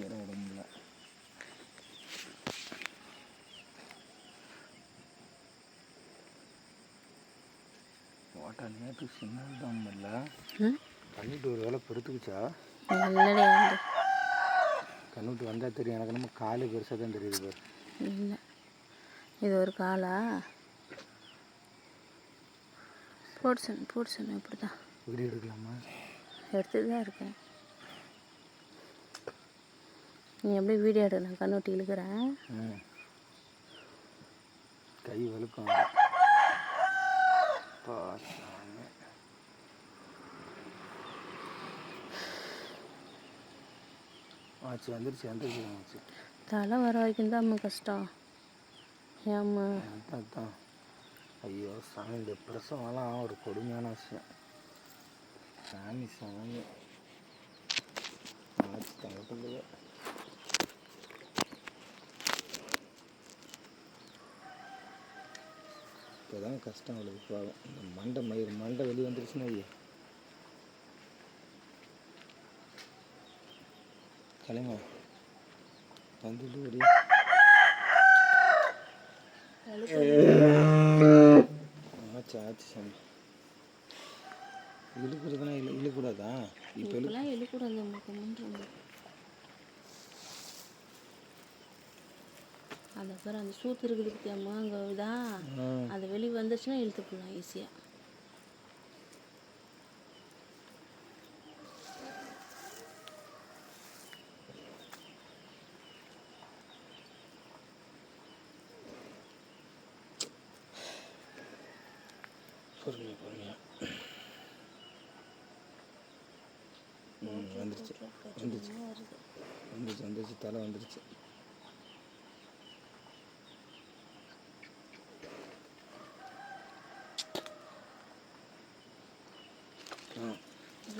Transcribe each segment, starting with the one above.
ஏற விட முடியல ஓட்டா நேற்று சின்னது தான் இல்லை ம்? கண்ணுட்டு ஒரு வேலை வந்து கண்ணுட்டு வந்தால் தெரியும். எனக்கு நம்ம காலு பெருசாக தான் தெரியுது பாரு. இல்லை. இது ஒரு காலா? போட்டு சொன்ன போட்டு சொன்னேன் இப்படி தான் வீடியோ எடுக்கலாமா? எடுத்துட்டு தான் இருக்கேன். நீ அப்படியே வீடியோ எடு நான் கண்ணூட்டி இழுக்கிறேன். கை வலுக்கும். ஆச்சு வந்துருச்சு வந்துருச்சு ஆச்சு தலை வர வரைக்கும் தான் அம்மா கஷ்டம். ஏம்மா? அதான் தான் ஐயோ சாமி இந்த பிரசவம்லாம் ஒரு கொடுமையான விஷயம். சாமி சாமி. ஆச்சு தங்கப்பிள்ளைய இப்போதான் கஷ்டம் அவளுக்கு பாவம். இந்த மண்டை மயிர் மண்டை வெளியே வந்துருச்சுன்னா ஐயோ. கிளம்பா வந்துட்டு ஒரு ஆச்சு ஆச்சு சாமி. இழுக்கிறதுனா இழு இழுக்கூடாதா? இப்போ இழுக்கூடாது அந்த பேர் அந்த சூத்து இருக்குது அங்கே இதா வந்துச்சுன்னா இழுத்து போடலாம் ஈஸியாக பொறுமையா பொறுமையா. வந்துருச்சு. வந்துருச்சு. வந்துருச்சு வந்துருச்சு. தலை வந்துருச்சு.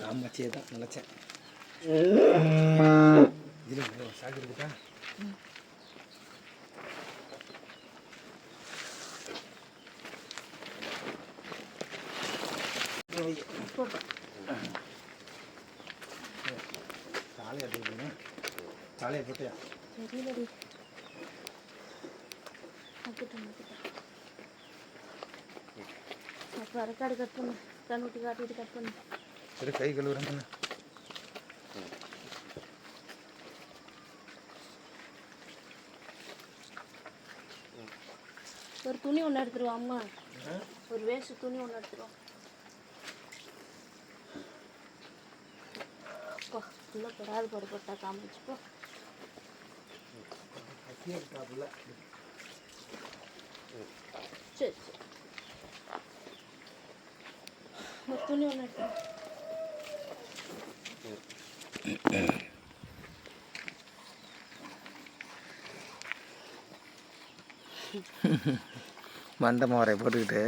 காமாட்சியே தான் நினச்சேன் இதில் சாக்கு இருக்குதா தாலையை போட்டுங்க தாலையை போட்டியா? தெரியலடி. அப்போ ரெக்கார்டு கட் பண்ணு. கண்ணுட்டி காட்டிட்டு கட் பண்ணு. சரி கை கழுவுறேன் ஒரு துணி ஒன்று எடுத்துருவா அம்மா. ஒரு வேஸ்ட் துணி ஒன்று எடுத்துருவா. போ உள்ள பெறாது படுப்பட்டா காமிச்சு போ. சரி சரி. ஒரு துணி ஒன்று எடுத்துருவா. மண்டை மோரை போட்டுக்கிட்டு.